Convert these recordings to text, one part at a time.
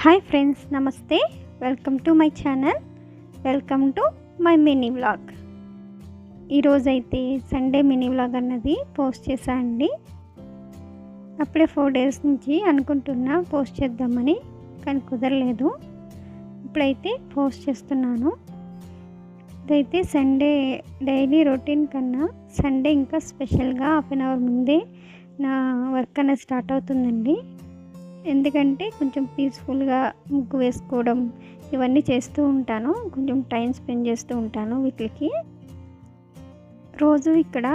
Hi friends నమస్తే. Welcome to my channel. Welcome to my mini vlog. ఈరోజైతే Sunday mini vlog అన్నది post చేశా అండి. అప్పుడే ఫోర్ డేస్ నుంచి అనుకుంటున్నా పోస్ట్ చేద్దామని కానీ కుదరలేదు. ఇప్పుడైతే పోస్ట్ చేస్తున్నాను. ఇదైతే సండే డైలీ రొటీన్ కన్నా సండే ఇంకా స్పెషల్గా హాఫ్ అన్ అవర్ ముందే నా వర్క్ అనేది స్టార్ట్ అవుతుందండి. ఎందుకంటే కొంచెం పీస్ఫుల్గా ముగ్గు వేసుకోవడం ఇవన్నీ చేస్తూ ఉంటాను. కొంచెం టైం స్పెండ్ చేస్తూ ఉంటాను వీటికి. రోజు ఇక్కడ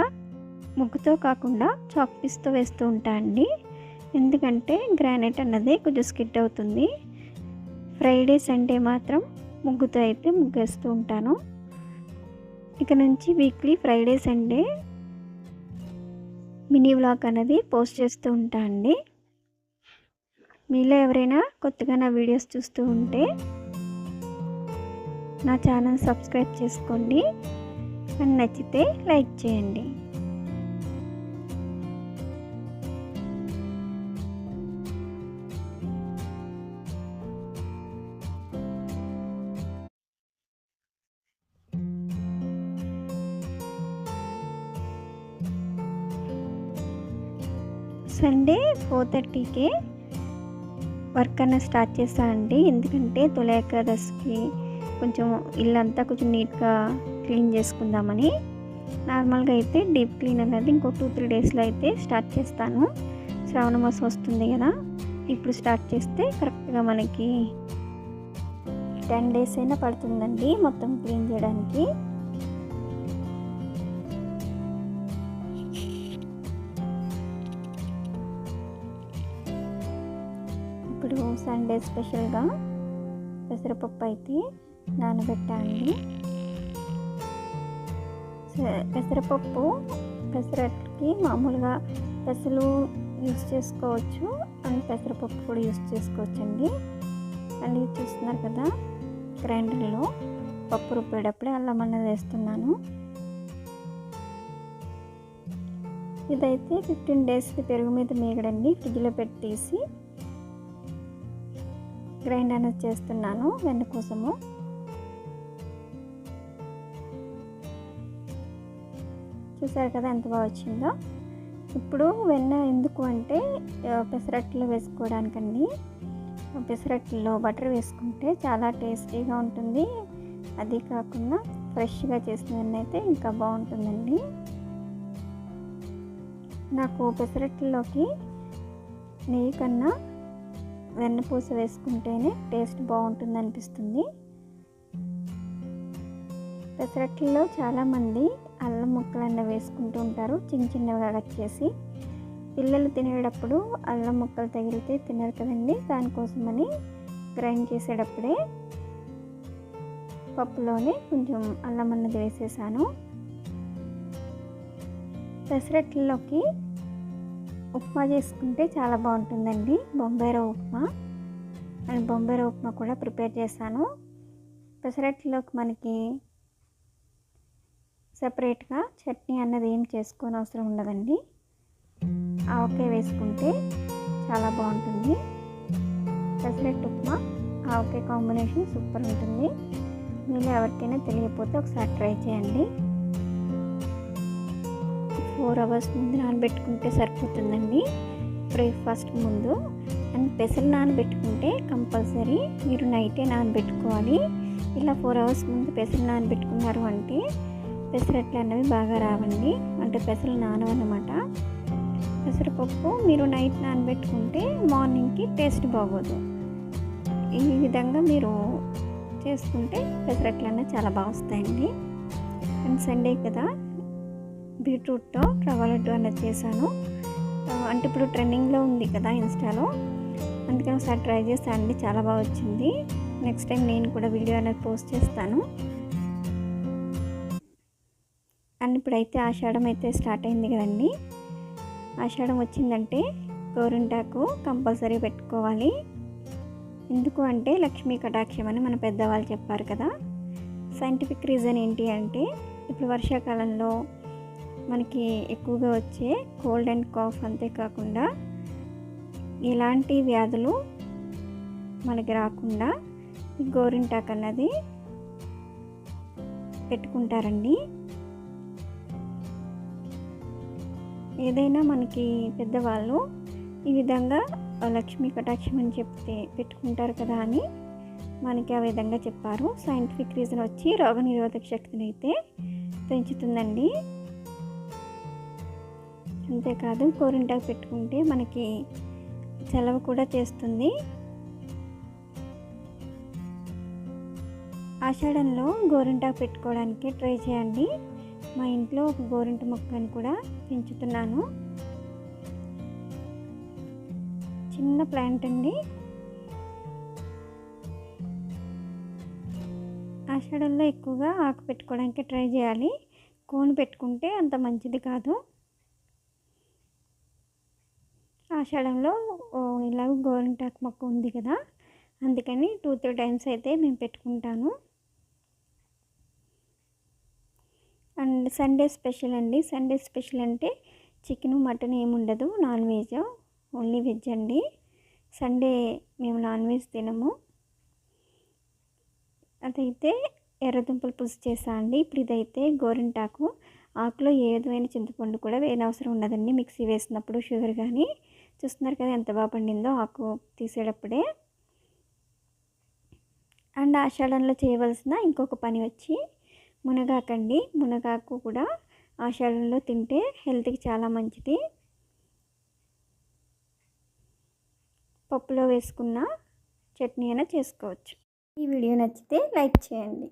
ముగ్గుతో కాకుండా చాక్ పీస్తో వేస్తూ ఉంటా అండి. ఎందుకంటే గ్రానైట్ అన్నది కొంచెం స్కిట్ అవుతుంది. ఫ్రైడే సండే మాత్రం ముగ్గుతో అయితే ముగ్గేస్తూ ఉంటాను. ఇక నుంచి weekly Friday Sunday mini vlog అనేది పోస్ట్ చేస్తూ ఉంటా అండి. మీలో ఎవరైనా కొత్తగా నా వీడియోస్ చూస్తూ ఉంటే నా ఛానల్ సబ్స్క్రైబ్ చేసుకోండి. అని నచ్చితే లైక్ చేయండి. సండే ఫోర్ థర్టీకే వర్క్ అనేది స్టార్ట్ చేస్తా అండి. ఎందుకంటే తొలి ఏకాదశికి కొంచెం ఇల్లంతా కొంచెం నీట్గా క్లీన్ చేసుకుందామని. నార్మల్గా అయితే డీప్ క్లీన్ అనేది ఇంకో టూ త్రీ డేస్లో అయితే స్టార్ట్ చేస్తాను. శ్రావణ మాసం వస్తుంది కదా ఇప్పుడు స్టార్ట్ చేస్తే కరెక్ట్గా మనకి టెన్ డేస్ అయినా పడుతుందండి మొత్తం క్లీన్ చేయడానికి. ఇప్పుడు సండే స్పెషల్గా పెసరపప్పు అయితే నానబెట్టాండి పెసరపప్పు పెసరట్కి మామూలుగా పెసలు యూస్ చేసుకోవచ్చు. అండ్ పెసరపప్పు కూడా యూస్ చేసుకోవచ్చండి. అండ్ ఇది చూస్తున్నారు కదా గ్రైండర్లో పప్పు రుబ్బేటప్పుడే అల్లం అన్నది వేస్తున్నాను. ఇదైతే ఫిఫ్టీన్ డేస్కి పెరుగు మీద మేగడండి. ఫ్రిడ్జ్లో పెట్టేసి గ్రైండ్ అనేది చేస్తున్నాను వెన్న కోసము. చూసారు కదా ఎంత బాగా వచ్చిందో? ఇప్పుడు వెన్న ఎందుకు అంటే పెసరట్లు వేసుకోవడానికండి పెసరట్లో బటర్ వేసుకుంటే చాలా టేస్టీగా ఉంటుంది. అది కాకుండా ఫ్రెష్గా చేసిన వెన్న అయితే ఇంకా బాగుంటుందండి. నాకు పెసరట్లోకి నెయ్యి కన్నా వెన్నపూస వేసుకుంటేనే టేస్ట్ బాగుంటుంది అనిపిస్తుంది. పెసరట్లలో చాలామంది అల్లం ముక్కలు అన్న వేసుకుంటూ ఉంటారు చిన్న చిన్నగా కట్ చేసి. పిల్లలు తినేటప్పుడు అల్లం ముక్కలు తగిలితే తినరు కదండి దానికోసమని గ్రైండ్ చేసేటప్పుడే పప్పులోనే కొంచెం అల్లం అన్నది వేసేసాను. పెసరట్లలోకి ఉప్మా చేసుకుంటే చాలా బాగుంటుందండి. బొంబాయి రవ్వ ఉప్మా. అండ్ బొంబాయి రవ్వ ఉప్మా కూడా ప్రిపేర్ చేశాను. పెసరట్లోకి మనకి సపరేట్గా చట్నీ అన్నది ఏం చేసుకోని అవసరం ఉండదండి. ఆవకాయ వేసుకుంటే చాలా బాగుంటుంది. పెసరట్టు ఉప్మా ఆవకాయ కాంబినేషన్ సూపర్ ఉంటుంది. మీరు ఎవరికైనా తెలియకపోతే ఒకసారి ట్రై చేయండి. ఫోర్ అవర్స్ ముందు నానబెట్టుకుంటే సరిపోతుందండి. బ్రేక్ఫాస్ట్ ముందు అండ్ పెసలు నానబెట్టుకుంటే కంపల్సరీ మీరు నైటే నానబెట్టుకోవాలి. ఇలా ఫోర్ అవర్స్ ముందు పెసలు నానబెట్టుకున్నారు అంటే పెసరట్లు అనేవి బాగా రావండి. అంటే పెసలు నానవన్నమాట. పెసరపప్పు మీరు నైట్ నానబెట్టుకుంటే మార్నింగ్కి టేస్ట్ బాగోదు. ఈ విధంగా మీరు చేసుకుంటే పెసరట్లు అనేవి చాలా బాగా వస్తాయండి. అండ్ సండే కదా. బీట్రూట్తో రవ్వ లడ్డు అన్నది చేశాను. అంటే ఇప్పుడు ట్రెండింగ్లో ఉంది కదా ఇన్స్టాలో. అందుకని ఒకసారి ట్రై చేస్తాను అండి చాలా బాగా వచ్చింది. నెక్స్ట్ టైం నేను కూడా వీడియో అనేది పోస్ట్ చేస్తాను. అండ్ ఇప్పుడైతే ఆషాఢం అయితే స్టార్ట్ అయింది కదండి. ఆషాఢం వచ్చిందంటే గోరింటాకు కంపల్సరీ పెట్టుకోవాలి. ఎందుకు అంటే లక్ష్మీ కటాక్షం అని మన పెద్దవాళ్ళు చెప్పారు కదా. సైంటిఫిక్ రీజన్ ఏంటి అంటే ఇప్పుడు వర్షాకాలంలో మనకి ఎక్కువగా వచ్చే కోల్డ్ అండ్ కాఫ్ అంతేకాకుండా ఇలాంటి వ్యాధులు మనకి రాకుండా గోరింటాక్ గోరింటాకు అన్నది పెట్టుకుంటారండి. ఏదైనా మనకి పెద్దవాళ్ళు ఈ విధంగా లక్ష్మీ కటాక్షం అని చెప్తే పెట్టుకుంటారు కదా అని మనకి ఆ విధంగా చెప్పారు. సైంటిఫిక్ రీజన్ వచ్చి రోగనిరోధక శక్తిని అయితే పెంచుతుందండి. అంతేకాదు గోరింటాకు పెట్టుకుంటే మనకి చలవ కూడా చేస్తుంది. ఆషాఢంలో గోరింటాకు పెట్టుకోవడానికి ట్రై చేయండి. మా ఇంట్లో ఒక గోరింట మొక్కని కూడా పెంచుతున్నాను. చిన్న ప్లాంట్ అండి. ఆషాఢంలో ఎక్కువగా ఆకు పెట్టుకోవడానికి ట్రై చేయాలి. కోన్ పెట్టుకుంటే అంత మంచిది కాదు. ఆషాఢంలో ఇలా గోరింటాకు మొక్క ఉంది కదా అందుకని టూ త్రీ టైమ్స్ అయితే మేము పెట్టుకుంటాను. అండ్ సండే స్పెషల్ అండి. సండే స్పెషల్ అంటే చికెన్ మటన్ ఏముండదు నాన్ వెజ్ ఓన్లీ వెజ్ అండి. సండే మేము నాన్ వెజ్ తినము. అదైతే ఎర్రదుంపలు పులుసు చేసా అండి. ఇప్పుడు ఇదైతే గోరింటాకు. ఆకులో ఏ విధమైన చింతపండు కూడా వేయనవసరం ఉండదండి. మిక్సీ వేసినప్పుడు షుగర్ కానీ చూస్తున్నారు కదా ఎంత బాగా పండిందో ఆకు తీసేటప్పుడే. అండ్ ఆషాఢంలో చేయవలసిన ఇంకొక పని వచ్చి మునగాకండి. మునగాకు కూడా ఆషాఢంలో తింటే హెల్త్కి చాలా మంచిది. పప్పులో వేసుకున్న చట్నీ అయినా చేసుకోవచ్చు. ఈ వీడియో నచ్చితే లైక్ చేయండి.